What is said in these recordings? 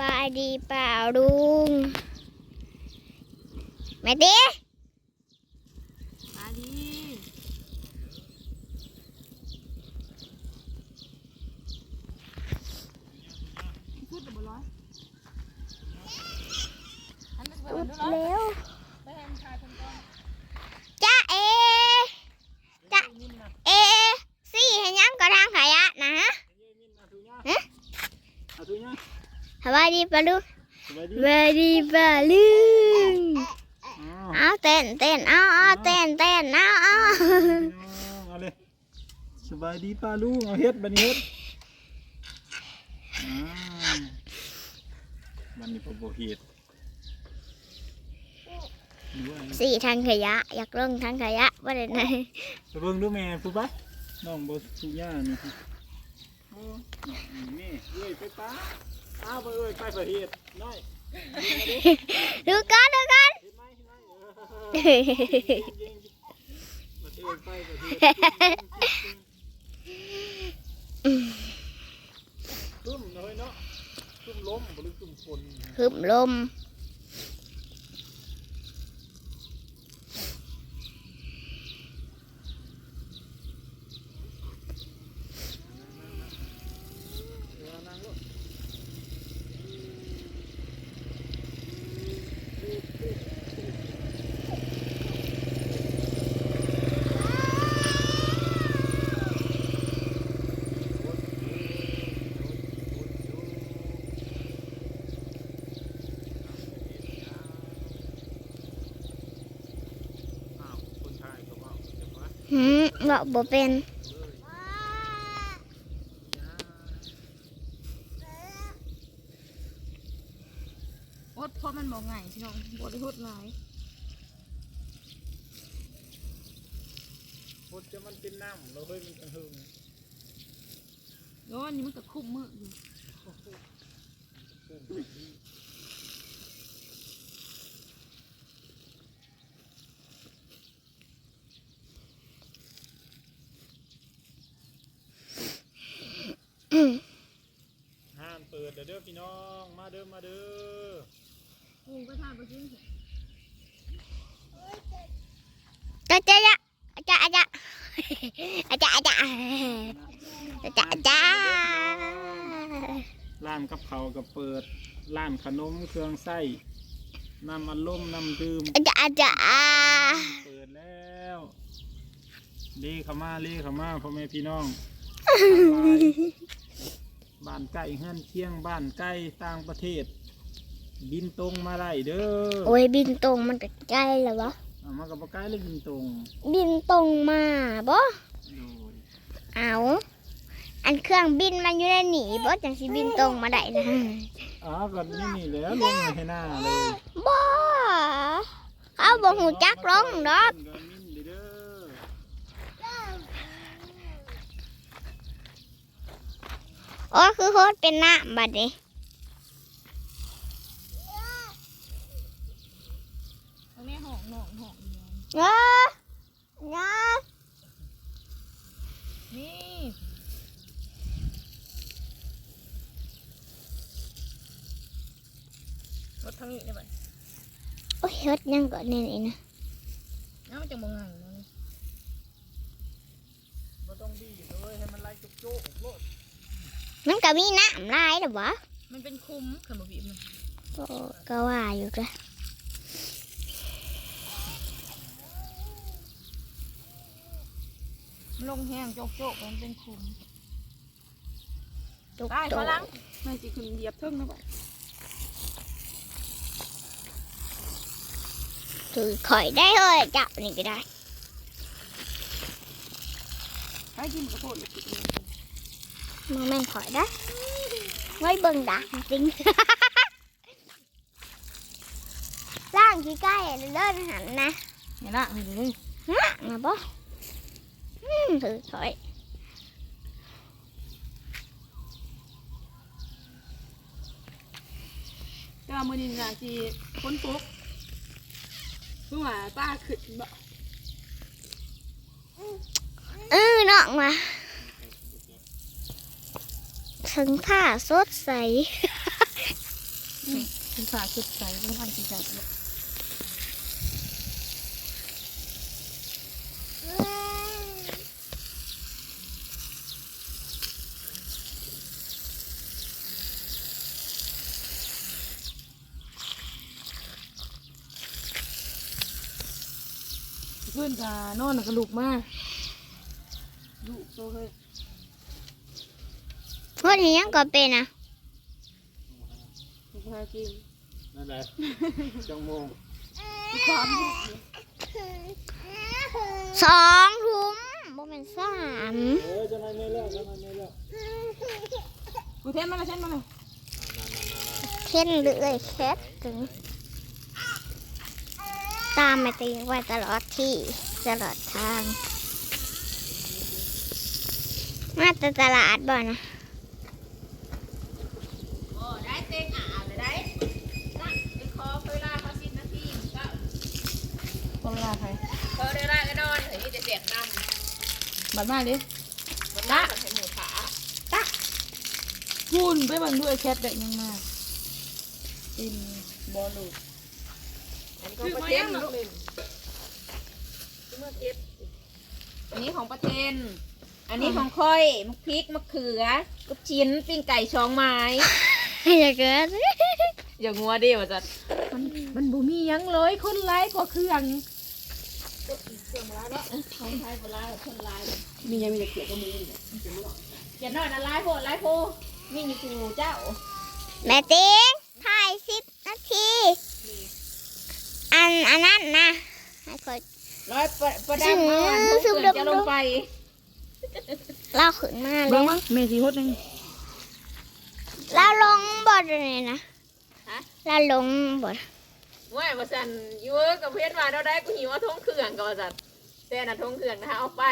บายดีป่าลุงแม่ดิบายดีพูดแต่บอลลอยอัดเรอ แล้ว บายดีเปล่าลุงสบายดีสบายดีเปล่าลุงอ้าวเอาเต้นเต้นเอาเอาเต้นเต้นเอาเอาเอาเลยสบายดีป้าลุงเอาเฮ็ดบัดนี้เฮ็ดอ้าวบัดนี้ผมบ่เฮ็ดดูว่าสี่ทางขยะ อยากลงทางขยะว่าได้ไหนไปเบิ่งดูแม่ผู้ปะน้องบ่ทุกอย่างนี่โอ้นี่เอ้ยไปป้า อ้าวไปเอ้ยไปประเทศน้อยดูกันดูกันเห็นไหมเห็นไหมเออเย็นๆประเทศไปประเทศตุ้มเลยเนาะตุ้มล้มบ่หรือตุ้มฝนฮึมลม เดี๋ยวนั่งลง อ้าวคนไทยก็ว่าเดี๋ยวว่าหืมบอกบ่เป็นอดเพราะมันบอกไงพี่น้องบ่ได้ฮดหลายคนจะมันเป็นน้ำเราเฮ้ยมันกระหึ่งโอ้อันนี้มันก็คุ้มมืออยู่ ห้าม เปิดเด้อพี่น้อง มาเด้อมาเด้อกูก็ทานไปกินจ้าจ้าจ้าจ้าจ้าจ้าจ้าจ้าจ้าจ้าร้านกับเขาวก็เปิดร้านขนมเครื่องไส้น้ำอัดลมน้ำดื่มจ้าจ้าเปิดแล้วเลีข้ามาเลีข้ามาพ่อแม่พี่น้อง บ้านใกล้เฮือนเคียงบ้านใกล้ต่างประเทศ บินตรงมาได้เด้อโอ้ยบินตรงมันก็ใกล้แล้ววะเอามากับบ่ใกล้เลยบินตรงบินตรงมาบ่โดยเอาอันเครื่องบินมันอยู่ในหนีบ่จังสิบินตรงมาได้นะอ๋อก็นี่นี่แหล้วลงให้หน้าเลยบ่เขาบ่หูจักลงดอกก็นิ่มเด้อ โอ้คือโคตรเป็นหน้ำบัดนี้ตรงนี้หองหองหองอยู่เออเนานี่รถทางนี้ได้ไหมโอ้ยเฮ็ดยังก่อนนี่นี่นะน้ำมันจะบ่งังเนาะบ่ต้องบีบเลยให้มันไล่จุกโจ๊กโลด มันก็มีน้ำลายหรอวะมันเป็นคุ้มขันบ่บีบมันโอ้ก็ว่าอยู่จ้ะมันลงแห้งโจกโจกมันเป็นคุ้มตุกได้ตุพกลังมันสิขึ้นเหยียบเทิงนะบ่ถือข่อยได้เลยจับนี่ก็ได้ ไปกินกระโดดเลยกินเลย มึงแม่งข่อยได้ไว้เบิ่งดักจริงล่างที่ใกล้เดินหันนะนี่ละนี่เลยฮะมาบ่อืมถือข่อยก็มื้อนี้น่ะสิฝนตกเพิ่งว่าป้าขึ้นบ่เออน้องมา ถึงผ้าสดใสกินขาชุดใส่ไม่ทันกินใส่ขึ้นกานอนกระลุกมากลุกโตเลย พวกนี้ยังก็เป็นอะลุกมากินนั่นแหละจังโมงความสองทุ่มบ่เป็นสามเออจะมาเมื่อแล้วจะมาเมื่อแล้วกูเทนมาเลยเทนมาเลยเข็นเรื่อยแคทถึง ตามมาตีไว้ตลอดที่ตลอดทาง มาแต่ตลาดบ่นะ โอ้ได้เต็งอ่าวเลยได้นั่งไปขอเวลาเขาสิบนาทีก็ ต้องเวลาใคร พอได้ละก็นอน เฮ้ยจะเสียงนบัดมาดิำมันละให้หมูขาคุณไปเบังด้วยแคทได้ยังมากกินบอลลูกอันนี้ของประเทศลูกเมื่อเทปอันนี้ของประเทศอันนี้ของค่อยมะพริกมะเขือลูกชิ้นปิ้งไก่ช้องไม้ อย่าเกิดอย่างงัวเดียวจัดมันมันบ่มีหยังเลยคนไร้กว่าเครื่อง ของไทยโบราณคนลายมียังมีแต่เขียวก็มีอย่าน้อยนะลายโพดลายโพมีอยู่กูเจ้า แม่ติงถ่ายสิบนาที อันอันนั้นนะให้คอยร้อยประประดับมาทุกเดือนจะลงไปเล่าขึ้นมาเลเบิ่งยมั้งเมทีฮดนึงเราลงบอดเลยนะเราลงบอดว่ามาสั่นอยู่กับเพื่อนมาเราได้กูหิวเอาทงเครื่องก็มาสั่น แต่น่ะทงเครื่องนะคะเอาไป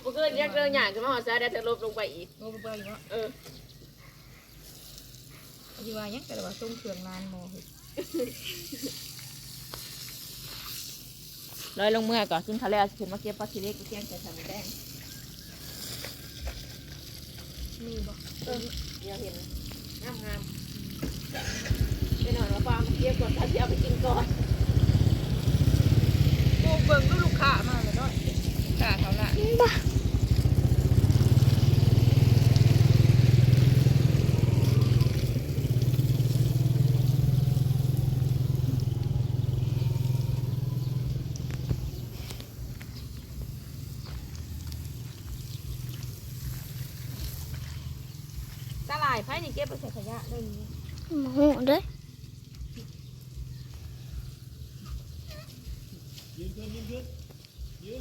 เมื่อคืนยังเดินหยางขึ้นมาหอซาได้เธอลบลงไปอีก โลไปเนาะเออดีว่ายังแต่ว่าส่งเครื่องนานมอลอยลงเมื่อก่อนขึ้นทะเลขึ้นมาเก็บปลาทีเล็กกูเที่ยงจะทำแดงมีบ่เออเดี๋ยวเห็นงามงามไปหน่อยมาฟังเก็บก่อนถ้าจะเอาไปกินก่อน กูเบิ่งดูลูกค้ามาเลยเนาะค้าเขาละบ้าตลาดไผ่นี่เก็บไปใส่ขยะได้นี้หูเด้อยืนยืน ยืนยืนยื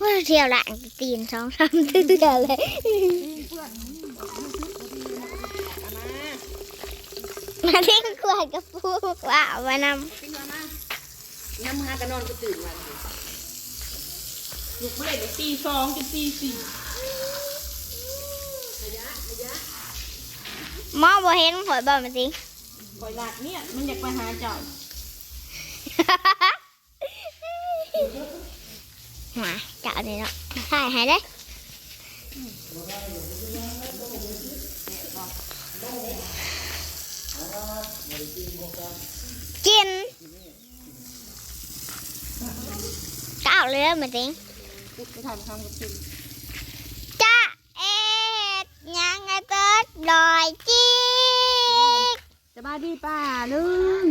ว่าเที่ยวหลังตีนสองสามเดือนเลยมาเล่นกวาดกับปูว่าเอามานปิ้งมามาน้ำหากันนอนก็ตื่นมาลูกไม่ได้ตีสองจนตีสี่ำมองบ่เห็นข่อยบ่มาสิปล่อยหลักเนี่ยมันอยากไปหาเจ้า มาเจ้านี่เนาะถ่ายให้ได้กินเจ้าเลยมาสิไปทำทำกับคุณจ้าเอ็ดยังไงเติร์ดลอยจีกจะบ้าดีป่าลุง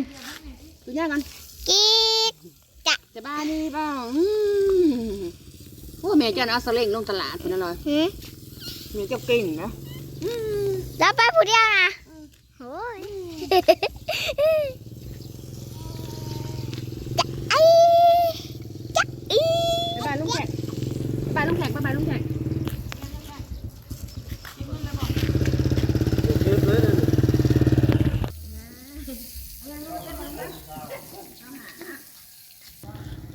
ดูย่างกันจีกจะบ้าดีเปล่าอืมโอ้แม่เจ้าน่ะเอาสเล่งลงตลาดพุ่นน่ะลยหืมแม่เจ้ากินนะแล้วไปผู้เดียวนะโอ้ยไอ้จักอีบ๊ายบลุงแขกบ๊ายบลุงแขกบ๊ายบลุงแขก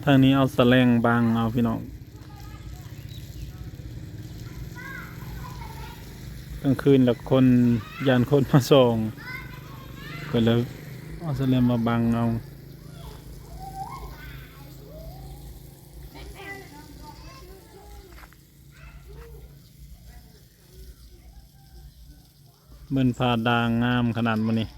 ทางนี้เอาสแลงบางเอาพี่น้อง กลางคืนแล้วคนยานคนมาส่งก็เลยเอาเสลงมาบังเอาเบิ่นผาดางงามขนาดมันนี่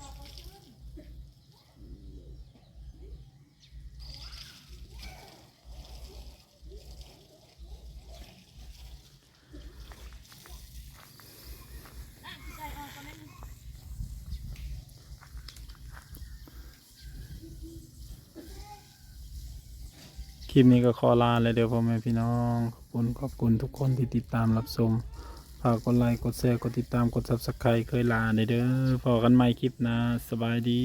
คลิปนี้ก็ขอลาเลยเดี๋ยวพ่อแม่พี่น้อง ขอบคุณขอบคุณทุกคนที่ติดตามรับชมฝากกดไลค์กดแชร์กดติดตามกดซับสไครต์เคยลาเด้อพอกันใหม่คลิปนะสบายดี